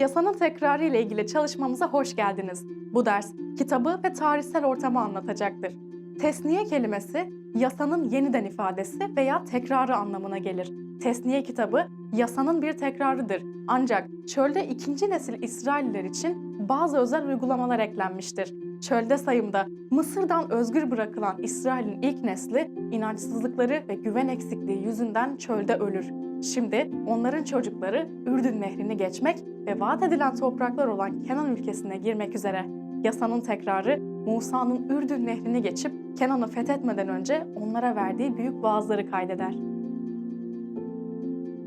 Yasanın tekrarı ile ilgili çalışmamıza hoş geldiniz. Bu ders kitabı ve tarihsel ortamı anlatacaktır. Tesniye kelimesi yasanın yeniden ifadesi veya tekrarı anlamına gelir. Tesniye kitabı yasanın bir tekrarıdır. Ancak çölde ikinci nesil İsrailliler için bazı özel uygulamalar eklenmiştir. Çölde sayımda Mısır'dan özgür bırakılan İsrail'in ilk nesli inançsızlıkları ve güven eksikliği yüzünden çölde ölür. Şimdi onların çocukları Ürdün Nehri'ni geçmek ve vaat edilen topraklar olan Kenan ülkesine girmek üzere. Yasanın tekrarı Musa'nın Ürdün Nehri'ni geçip Kenan'ı fethetmeden önce onlara verdiği büyük vaazları kaydeder.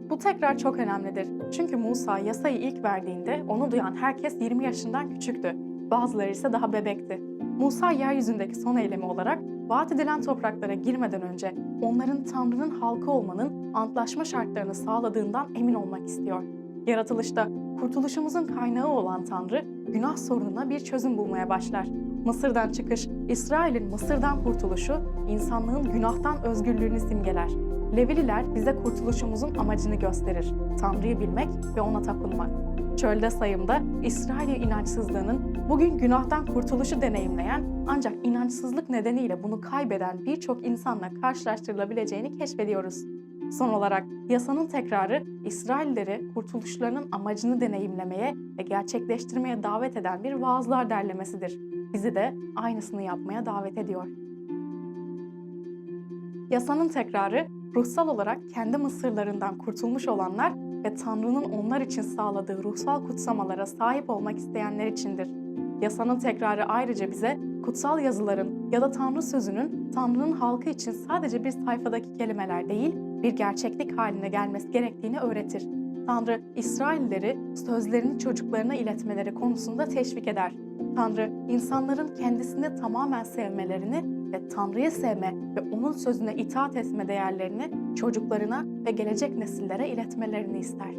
Bu tekrar çok önemlidir. Çünkü Musa yasayı ilk verdiğinde onu duyan herkes 20 yaşından küçüktü. Bazıları ise daha bebekti. Musa yeryüzündeki son eylemi olarak vaat edilen topraklara girmeden önce onların Tanrı'nın halkı olmanın antlaşma şartlarını sağladığından emin olmak istiyor. Yaratılışta kurtuluşumuzun kaynağı olan Tanrı günah sorununa bir çözüm bulmaya başlar. Mısır'dan çıkış, İsrail'in Mısır'dan kurtuluşu, insanlığın günahtan özgürlüğünü simgeler. Levililer bize kurtuluşumuzun amacını gösterir. Tanrı'yı bilmek ve ona tapınmak. Çölde sayımda İsrail'in inançsızlığının bugün günahtan kurtuluşu deneyimleyen ancak inançsızlık nedeniyle bunu kaybeden birçok insanla karşılaştırılabileceğini keşfediyoruz. Son olarak yasanın tekrarı İsrailleri kurtuluşlarının amacını deneyimlemeye ve gerçekleştirmeye davet eden bir vaazlar derlemesidir. Bizi de aynısını yapmaya davet ediyor. Yasanın tekrarı ruhsal olarak kendi mısırlarından kurtulmuş olanlar ve Tanrı'nın onlar için sağladığı ruhsal kutsamalara sahip olmak isteyenler içindir. Yasanın tekrarı ayrıca bize kutsal yazıların ya da Tanrı sözünün Tanrı'nın halkı için sadece bir sayfadaki kelimeler değil, bir gerçeklik haline gelmesi gerektiğini öğretir. Tanrı, İsraillileri sözlerini çocuklarına iletmeleri konusunda teşvik eder. Tanrı, insanların kendisini tamamen sevmelerini ve Tanrı'yı sevme ve O'nun sözüne itaat etme değerlerini çocuklarına ve gelecek nesillere iletmelerini ister.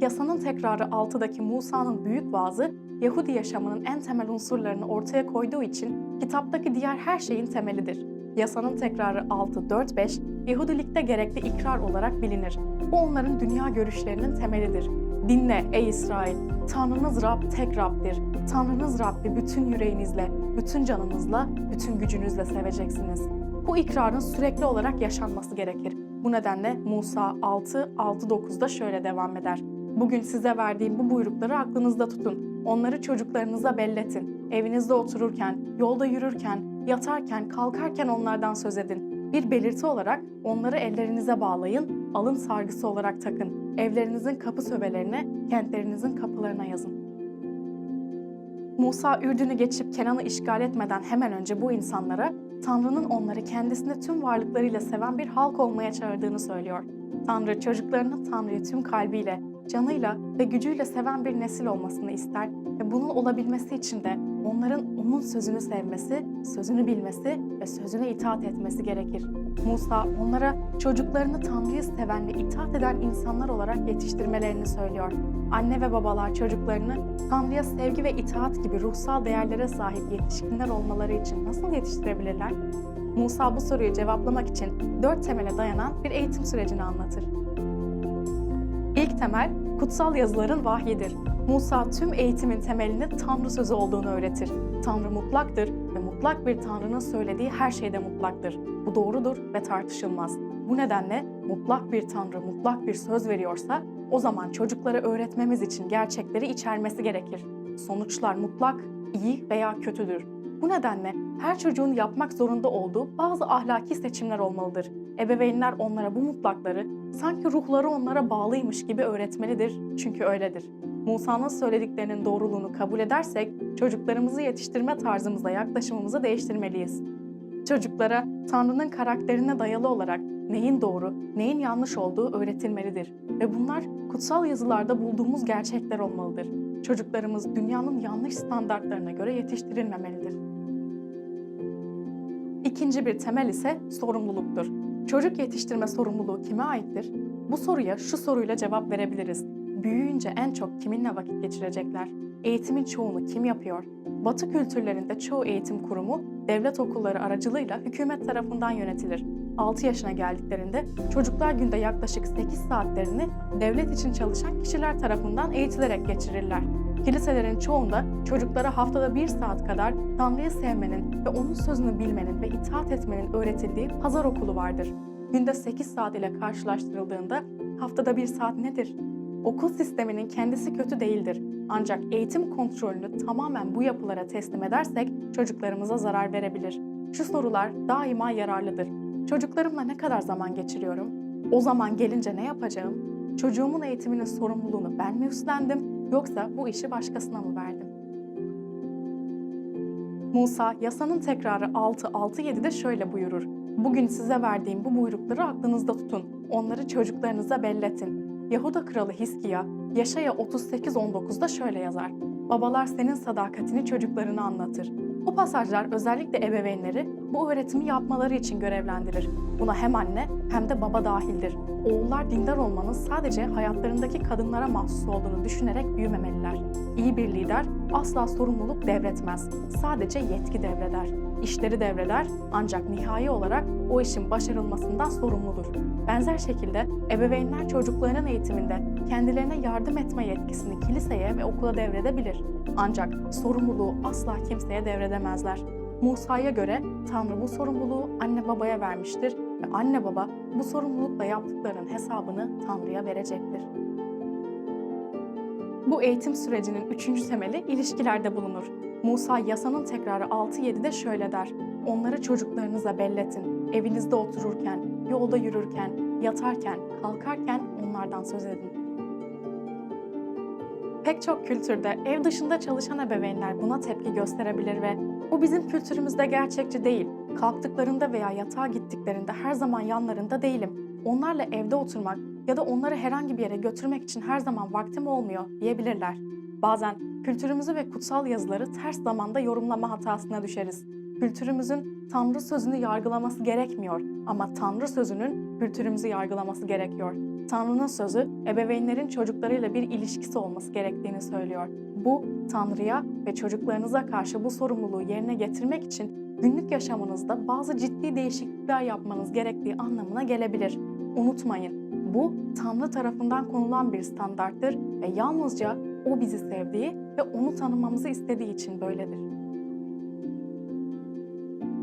Yasanın tekrarı 6'daki Musa'nın büyük vaazı, Yahudi yaşamının en temel unsurlarını ortaya koyduğu için kitaptaki diğer her şeyin temelidir. Yasanın tekrarı 6.4.5, Yahudilikte gerekli ikrar olarak bilinir. Bu onların dünya görüşlerinin temelidir. Dinle ey İsrail, Tanrınız Rab tek Rab'dir. Tanrınız Rabbi bütün yüreğinizle, bütün canınızla, bütün gücünüzle seveceksiniz. Bu ikrarın sürekli olarak yaşanması gerekir. Bu nedenle Musa 6, 6-9'da şöyle devam eder. Bugün size verdiğim bu buyrukları aklınızda tutun. Onları çocuklarınıza belletin. Evinizde otururken, yolda yürürken, yatarken, kalkarken onlardan söz edin. Bir belirti olarak onları ellerinize bağlayın, alın sargısı olarak takın. Evlerinizin kapı söbelerine, kentlerinizin kapılarına yazın. Musa Ürdün'ü geçip Kenan'ı işgal etmeden hemen önce bu insanlara Tanrı'nın onları kendisini tüm varlıklarıyla seven bir halk olmaya çağırdığını söylüyor. Tanrı çocuklarının Tanrı'yı tüm kalbiyle, canıyla ve gücüyle seven bir nesil olmasını ister ve bunun olabilmesi için de onların onun sözünü sevmesi, sözünü bilmesi ve sözüne itaat etmesi gerekir. Musa onlara çocuklarını Tanrı'yı seven ve itaat eden insanlar olarak yetiştirmelerini söylüyor. Anne ve babalar çocuklarını Tanrı'ya sevgi ve itaat gibi ruhsal değerlere sahip yetişkinler olmaları için nasıl yetiştirebilirler? Musa bu soruyu cevaplamak için dört temele dayanan bir eğitim sürecini anlatır. İlk temel, kutsal yazıların vahyidir. Musa tüm eğitimin temelini Tanrı sözü olduğunu öğretir. Tanrı mutlaktır ve mutlak bir Tanrı'nın söylediği her şeyde mutlaktır. Bu doğrudur ve tartışılmaz. Bu nedenle mutlak bir Tanrı mutlak bir söz veriyorsa o zaman çocuklara öğretmemiz için gerçekleri içermesi gerekir. Sonuçlar mutlak, iyi veya kötüdür. Bu nedenle her çocuğun yapmak zorunda olduğu bazı ahlaki seçimler olmalıdır. Ebeveynler onlara bu mutlakları sanki ruhları onlara bağlıymış gibi öğretmelidir çünkü öyledir. Musa'nın söylediklerinin doğruluğunu kabul edersek çocuklarımızı yetiştirme tarzımıza yaklaşımımızı değiştirmeliyiz. Çocuklara Tanrı'nın karakterine dayalı olarak neyin doğru, neyin yanlış olduğu öğretilmelidir ve bunlar kutsal yazılarda bulduğumuz gerçekler olmalıdır. Çocuklarımız dünyanın yanlış standartlarına göre yetiştirilmemelidir. İkinci bir temel ise sorumluluktur. Çocuk yetiştirme sorumluluğu kime aittir? Bu soruya şu soruyla cevap verebiliriz. Büyüyünce en çok kiminle vakit geçirecekler? Eğitimin çoğunu kim yapıyor? Batı kültürlerinde çoğu eğitim kurumu devlet okulları aracılığıyla hükümet tarafından yönetilir. 6 yaşına geldiklerinde çocuklar günde yaklaşık 8 saatlerini devlet için çalışan kişiler tarafından eğitilerek geçirirler. Kiliselerin çoğunda çocuklara haftada bir saat kadar Tanrı'yı sevmenin ve onun sözünü bilmenin ve itaat etmenin öğretildiği pazar okulu vardır. Günde 8 saat ile karşılaştırıldığında haftada bir saat nedir? Okul sisteminin kendisi kötü değildir. Ancak eğitim kontrolünü tamamen bu yapılara teslim edersek çocuklarımıza zarar verebilir. Şu sorular daima yararlıdır. Çocuklarımla ne kadar zaman geçiriyorum? O zaman gelince ne yapacağım? Çocuğumun eğitiminin sorumluluğunu ben mi üstlendim yoksa bu işi başkasına mı verdim? Musa yasanın tekrarı 6.6.7'de şöyle buyurur. Bugün size verdiğim bu buyrukları aklınızda tutun. Onları çocuklarınıza belletin. Yahuda kralı Hiskiya, Yaşaya 38.19'da şöyle yazar. Babalar senin sadakatini çocuklarına anlatır. Bu pasajlar özellikle ebeveynleri bu öğretimi yapmaları için görevlendirir. Buna hem anne hem de baba dahildir. Oğullar dindar olmanın sadece hayatlarındaki kadınlara mahsus olduğunu düşünerek büyümemeliler. İyi bir lider asla sorumluluk devretmez. Sadece yetki devreder. İşleri devreder ancak nihai olarak o işin başarılmasından sorumludur. Benzer şekilde ebeveynler çocuklarının eğitiminde kendilerine yardım etme yetkisini kiliseye ve okula devredebilir. Ancak sorumluluğu asla kimseye devredemezler. Musa'ya göre Tanrı bu sorumluluğu anne babaya vermiştir ve anne baba bu sorumlulukla yaptıklarının hesabını Tanrı'ya verecektir. Bu eğitim sürecinin üçüncü temeli ilişkilerde bulunur. Musa yasanın tekrarı 6-7'de şöyle der. Onları çocuklarınıza belletin. Evinizde otururken, yolda yürürken, yatarken, kalkarken onlardan söz edin. Pek çok kültürde ev dışında çalışan ebeveynler buna tepki gösterebilir ve bu bizim kültürümüzde gerçekçi değil. Kalktıklarında veya yatağa gittiklerinde her zaman yanlarında değilim. Onlarla evde oturmak ya da onları herhangi bir yere götürmek için her zaman vaktim olmuyor diyebilirler. Bazen kültürümüzü ve kutsal yazıları ters zamanda yorumlama hatasına düşeriz. Kültürümüzün Tanrı sözünü yargılaması gerekmiyor ama Tanrı sözünün kültürümüzü yargılaması gerekiyor. Tanrı'nın sözü ebeveynlerin çocuklarıyla bir ilişkisi olması gerektiğini söylüyor. Bu Tanrı'ya ve çocuklarınıza karşı bu sorumluluğu yerine getirmek için günlük yaşamınızda bazı ciddi değişiklikler yapmanız gerektiği anlamına gelebilir. Unutmayın, bu Tanrı tarafından konulan bir standarttır ve yalnızca O bizi sevdiği ve onu tanımamızı istediği için böyledir.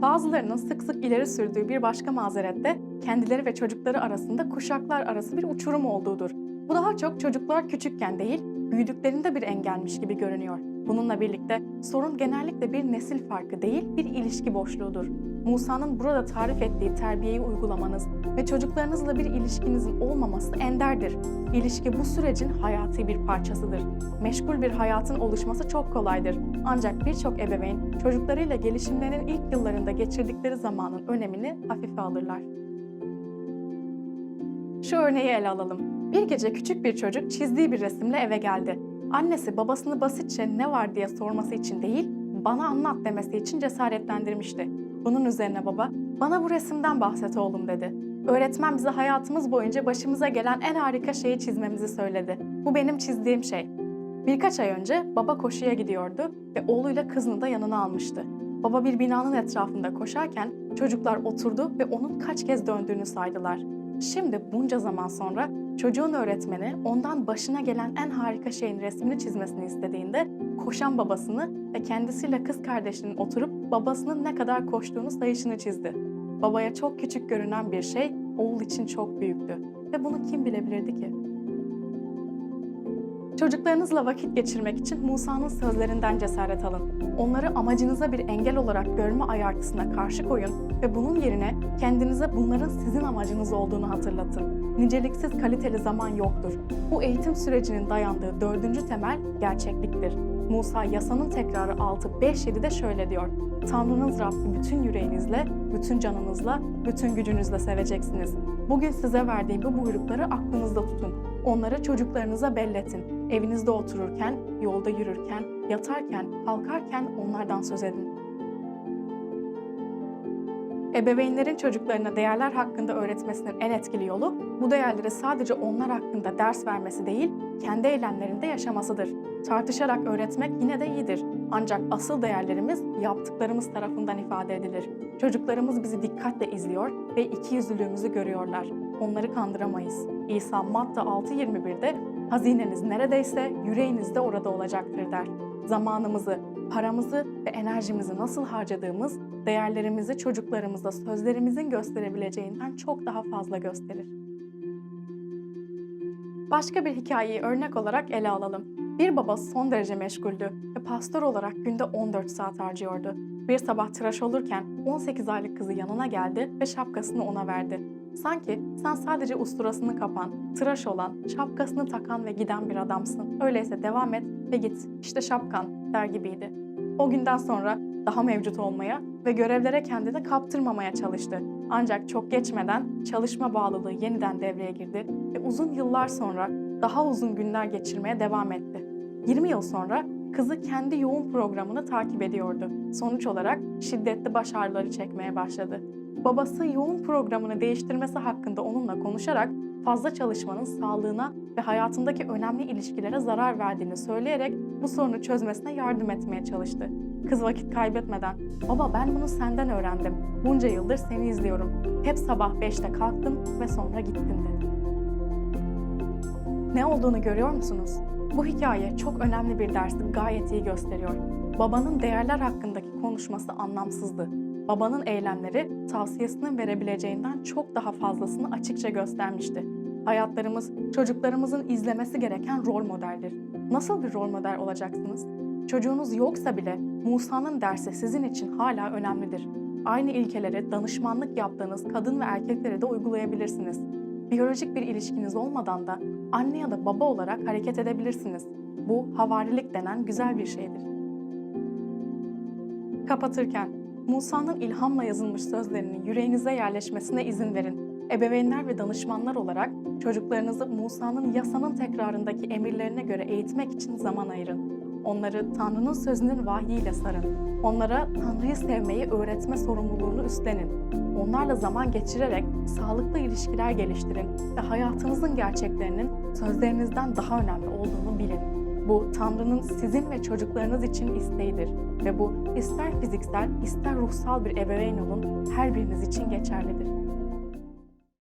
Bazılarının sık sık ileri sürdüğü bir başka mazeret de kendileri ve çocukları arasında kuşaklar arası bir uçurum olduğudur. Bu daha çok çocuklar küçükken değil, büyüdüklerinde bir engelmiş gibi görünüyor. Bununla birlikte sorun genellikle bir nesil farkı değil, bir ilişki boşluğudur. Musa'nın burada tarif ettiği terbiyeyi uygulamanız ve çocuklarınızla bir ilişkinizin olmaması enderdir. İlişki bu sürecin hayati bir parçasıdır. Meşgul bir hayatın oluşması çok kolaydır. Ancak birçok ebeveyn çocuklarıyla gelişimlerinin ilk yıllarında geçirdikleri zamanın önemini hafife alırlar. Şu örneği ele alalım. Bir gece küçük bir çocuk çizdiği bir resimle eve geldi. Annesi babasını basitçe ne var diye sorması için değil, bana anlat demesi için cesaretlendirmişti. Bunun üzerine baba, bana bu resimden bahset oğlum dedi. Öğretmen bize hayatımız boyunca başımıza gelen en harika şeyi çizmemizi söyledi. Bu benim çizdiğim şey. Birkaç ay önce baba koşuya gidiyordu ve oğluyla kızını da yanına almıştı. Baba bir binanın etrafında koşarken çocuklar oturdu ve onun kaç kez döndüğünü saydılar. Şimdi bunca zaman sonra çocuğun öğretmeni ondan başına gelen en harika şeyin resmini çizmesini istediğinde koşan babasını ve kendisiyle kız kardeşinin oturup babasının ne kadar koştuğunu sayışını çizdi. Babaya çok küçük görünen bir şey oğul için çok büyüktü ve bunu kim bilebilirdi ki? Çocuklarınızla vakit geçirmek için Musa'nın sözlerinden cesaret alın. Onları amacınıza bir engel olarak görme ayartısına karşı koyun ve bunun yerine kendinize bunların sizin amacınız olduğunu hatırlatın. Niceliksiz kaliteli zaman yoktur. Bu eğitim sürecinin dayandığı dördüncü temel gerçekliktir. Musa yasanın tekrarı 6.5.7'de şöyle diyor. Tanrınız Rabbi bütün yüreğinizle, bütün canınızla, bütün gücünüzle seveceksiniz. Bugün size verdiğim bu buyrukları aklınızda tutun. Onları çocuklarınıza belletin. Evinizde otururken, yolda yürürken, yatarken, kalkarken onlardan söz edin. Ebeveynlerin çocuklarına değerler hakkında öğretmesinin en etkili yolu bu değerleri sadece onlar hakkında ders vermesi değil, kendi eylemlerinde yaşamasıdır. Tartışarak öğretmek yine de iyidir. Ancak asıl değerlerimiz yaptıklarımız tarafından ifade edilir. Çocuklarımız bizi dikkatle izliyor ve ikiyüzlülüğümüzü görüyorlar. Onları kandıramayız. İsa Matta 6.21'de hazineniz neredeyse yüreğiniz de orada olacaktır der. Zamanımızı, paramızı ve enerjimizi nasıl harcadığımız değerlerimizi çocuklarımıza sözlerimizin gösterebileceğinden çok daha fazla gösterir. Başka bir hikayeyi örnek olarak ele alalım. Bir baba son derece meşguldü ve pastör olarak günde 14 saat harcıyordu. Bir sabah tıraş olurken 18 aylık kızı yanına geldi ve şapkasını ona verdi. Sanki sen sadece usturasını kapan, tıraş olan, şapkasını takan ve giden bir adamsın. Öyleyse devam et ve git. İşte şapkan der gibiydi. O günden sonra daha mevcut olmaya ve görevlere kendini kaptırmamaya çalıştı. Ancak çok geçmeden çalışma bağlılığı yeniden devreye girdi ve uzun yıllar sonra daha uzun günler geçirmeye devam etti. 20 yıl sonra kızı kendi yoğun programını takip ediyordu. Sonuç olarak şiddetli baş ağrıları çekmeye başladı. Babası yoğun programını değiştirmesi hakkında onunla konuşarak fazla çalışmanın sağlığına ve hayatındaki önemli ilişkilere zarar verdiğini söyleyerek bu sorunu çözmesine yardım etmeye çalıştı. Kız vakit kaybetmeden, "Baba ben bunu senden öğrendim. Bunca yıldır seni izliyorum. Hep sabah 5'te kalktım ve sonra gittim." dedi. Ne olduğunu görüyor musunuz? Bu hikaye çok önemli bir dersi gayet iyi gösteriyor. Babanın değerler hakkındaki konuşması anlamsızdı. Babanın eylemleri tavsiyesinin verebileceğinden çok daha fazlasını açıkça göstermişti. Hayatlarımız çocuklarımızın izlemesi gereken rol modeldir. Nasıl bir rol model olacaksınız? Çocuğunuz yoksa bile Musa'nın dersi sizin için hala önemlidir. Aynı ilkeleri danışmanlık yaptığınız kadın ve erkeklere de uygulayabilirsiniz. Biyolojik bir ilişkiniz olmadan da anne ya da baba olarak hareket edebilirsiniz. Bu havarilik denen güzel bir şeydir. Kapatırken Musa'nın ilhamla yazılmış sözlerinin yüreğinize yerleşmesine izin verin. Ebeveynler ve danışmanlar olarak çocuklarınızı Musa'nın yasanın tekrarındaki emirlerine göre eğitmek için zaman ayırın. Onları Tanrı'nın sözünün vahyiyle sarın. Onlara Tanrı'yı sevmeyi öğretme sorumluluğunu üstlenin. Onlarla zaman geçirerek sağlıklı ilişkiler geliştirin ve hayatınızın gerçeklerinin sözlerinizden daha önemli olduğunu bilin. Bu Tanrı'nın sizin ve çocuklarınız için isteğidir ve bu ister fiziksel ister ruhsal bir ebeveyn olun her biriniz için geçerlidir.